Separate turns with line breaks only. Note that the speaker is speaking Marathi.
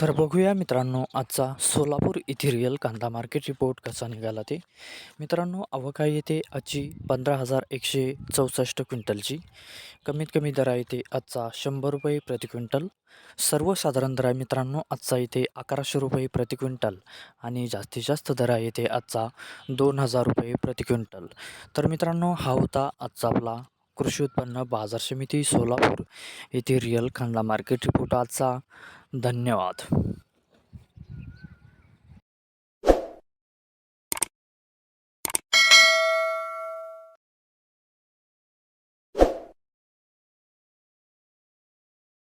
तर बघूया मित्रांनो आजचा सोलापूर इथे रिअल कांदा मार्केट रिपोर्ट कसा निघाला ते. मित्रांनो अवका येते आजची पंधरा हजार एकशे चौसष्ट क्विंटलची. कमीत कमी दर आहे ते आजचा शंभर रुपये प्रति क्विंटल. सर्वसाधारण दर आहे मित्रांनो आजचा इथे अकराशे रुपये प्रति क्विंटल. आणि जास्तीत जास्त दर आहे ते आजचा दोन हजार रुपये प्रति क्विंटल. तर मित्रांनो हा होता आजचा आपला कृषी उत्पन्न बाजार समिती सोलापूर. येथे रिअल कांदा मार्केट रिपोर्ट आजचा. धन्यवाद.